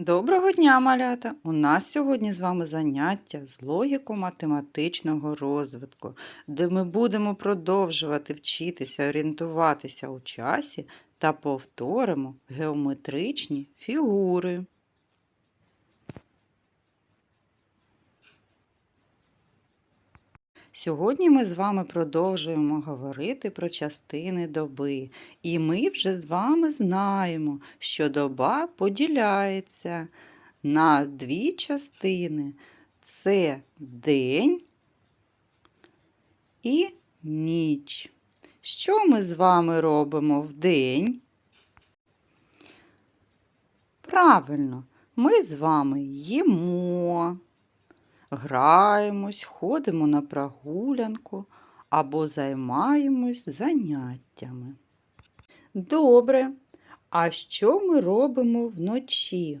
Доброго дня, малята! У нас сьогодні з вами заняття з логіко-математичного розвитку, де ми будемо продовжувати вчитися орієнтуватися у часі та повторимо геометричні фігури. Сьогодні ми з вами продовжуємо говорити про частини доби, і ми вже з вами знаємо, що доба поділяється на дві частини: це день і ніч. Що ми з вами робимо в день? Правильно, ми з вами їмо граємось, ходимо на прогулянку або займаємось заняттями. Добре. А що ми робимо вночі?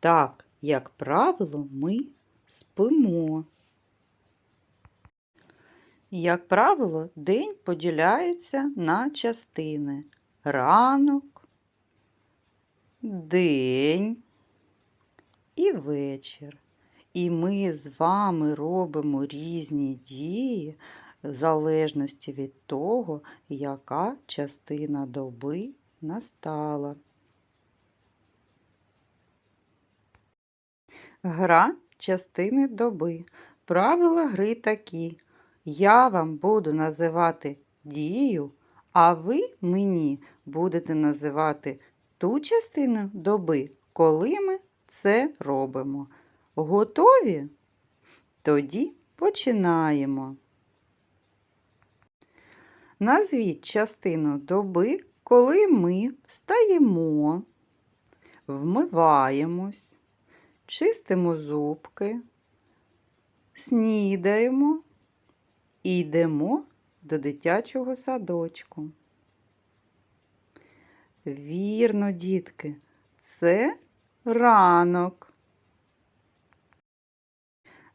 Так, як правило, ми спимо. Як правило, день поділяється на частини ранок, день і вечір. І ми з вами робимо різні дії в залежності від того, яка частина доби настала. Гра частини доби. Правила гри такі. Я вам буду називати дію, а ви мені будете називати ту частину доби, коли ми це робимо. Готові? Тоді починаємо. Назвіть частину доби, коли ми встаємо, вмиваємось, чистимо зубки, снідаємо і йдемо до дитячого садочку. Вірно, дітки, це ранок.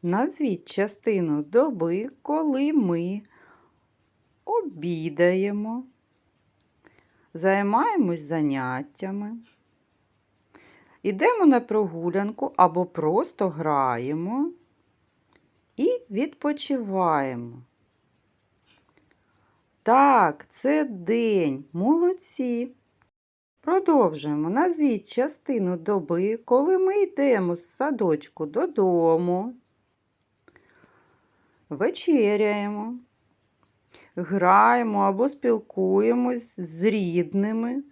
Назвіть частину доби, коли ми обідаємо, займаємось заняттями, йдемо на прогулянку або просто граємо і відпочиваємо. Так, це день, молодці. Продовжуємо. Назвіть частину доби, коли ми йдемо з садочку додому вечеряємо, граємо або спілкуємось з рідними,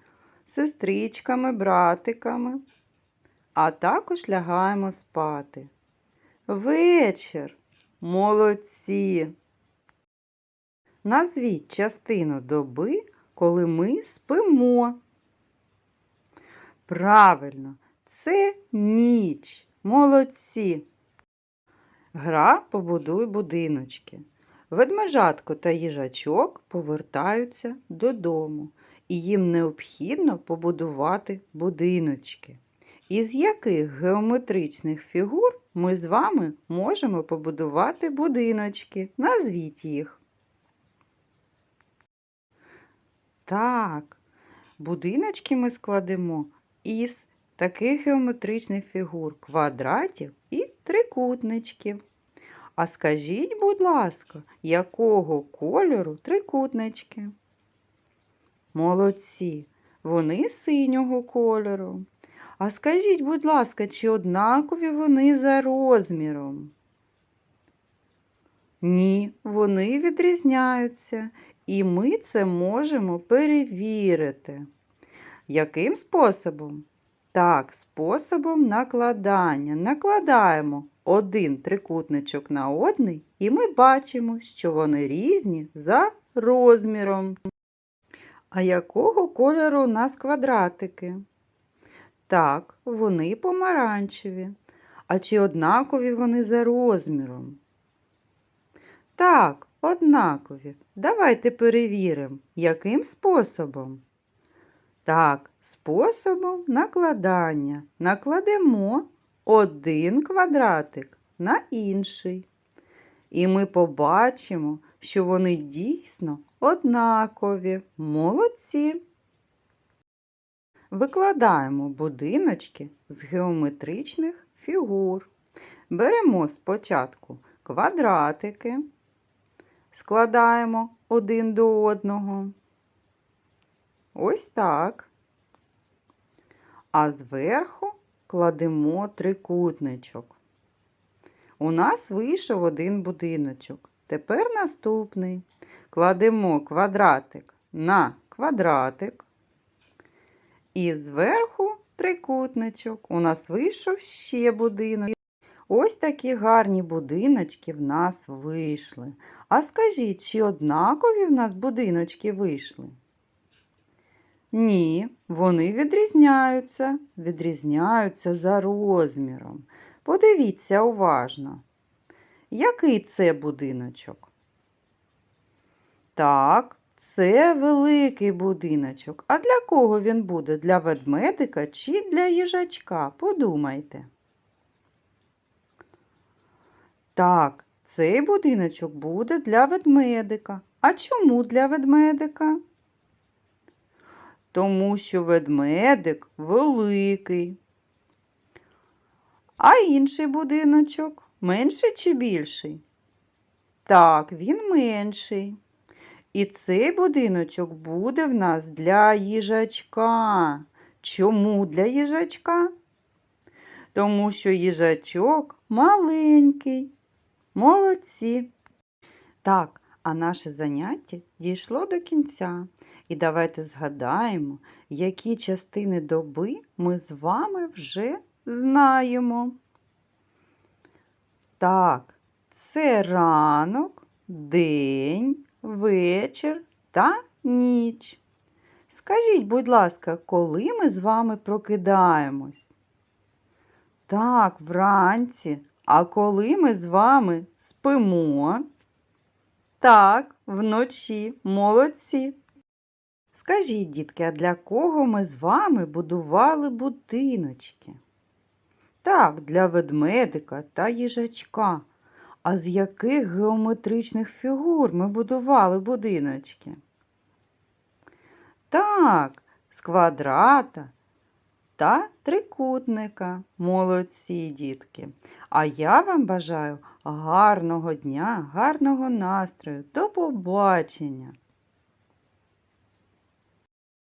сестричками, братиками, а також лягаємо спати. Вечір, молодці. Назвіть частину доби, коли ми спимо. Правильно, це ніч. Молодці. Гра побудуй будиночки. Ведмежатко та їжачок повертаються додому, і їм необхідно побудувати будиночки. Із яких геометричних фігур ми з вами можемо побудувати будиночки? Назвіть їх. Так, будиночки ми складемо із таких геометричних фігур квадратів і трикутничків. А скажіть, будь ласка, якого кольору трикутнички? Молодці, вони синього кольору. А скажіть, будь ласка, чи однакові вони за розміром? Ні, вони відрізняються, і ми це можемо перевірити. Яким способом? Так, способом накладання. Накладаємо один трикутничок на одний, і ми бачимо, що вони різні за розміром. А якого кольору у нас квадратики? Так, вони помаранчеві. А чи однакові вони за розміром? Так, однакові. Давайте перевіримо, яким способом. Так, способом накладання накладемо один квадратик на інший. І ми побачимо, що вони дійсно однакові, молодці. Викладаємо будиночки з геометричних фігур. Беремо спочатку квадратики, складаємо один до одного. Ось так. А зверху кладемо трикутничок. У нас вийшов один будиночок. Тепер наступний. Кладемо квадратик на квадратик. І зверху трикутничок. У нас вийшов ще будинок. Ось такі гарні будиночки в нас вийшли. А скажіть, чи однакові в нас будиночки вийшли? Ні, вони відрізняються, відрізняються за розміром. Подивіться уважно. Який це будиночок? Так, це великий будиночок. А для кого він буде? Для ведмедика чи для їжачка? Подумайте. Так, цей будиночок буде для ведмедика. А чому для ведмедика? Тому що ведмедик великий. А інший будиночок менший чи більший? Так, він менший. І цей будиночок буде в нас для їжачка. Чому для їжачка? Тому що їжачок маленький. Молодці. Так, а наше заняття дійшло до кінця. І давайте згадаємо, які частини доби ми з вами вже знаємо. Так, це ранок, день, вечір та ніч. Скажіть, будь ласка, коли ми з вами прокидаємось? Так, вранці. А коли ми з вами спимо? Так, вночі, молодці. Скажіть, дітки, а для кого ми з вами будували будиночки? Так, для ведмедика та їжачка. А з яких геометричних фігур ми будували будиночки? Так, з квадрата та трикутника. Молодці, дітки. А я вам бажаю гарного дня, гарного настрою. До побачення!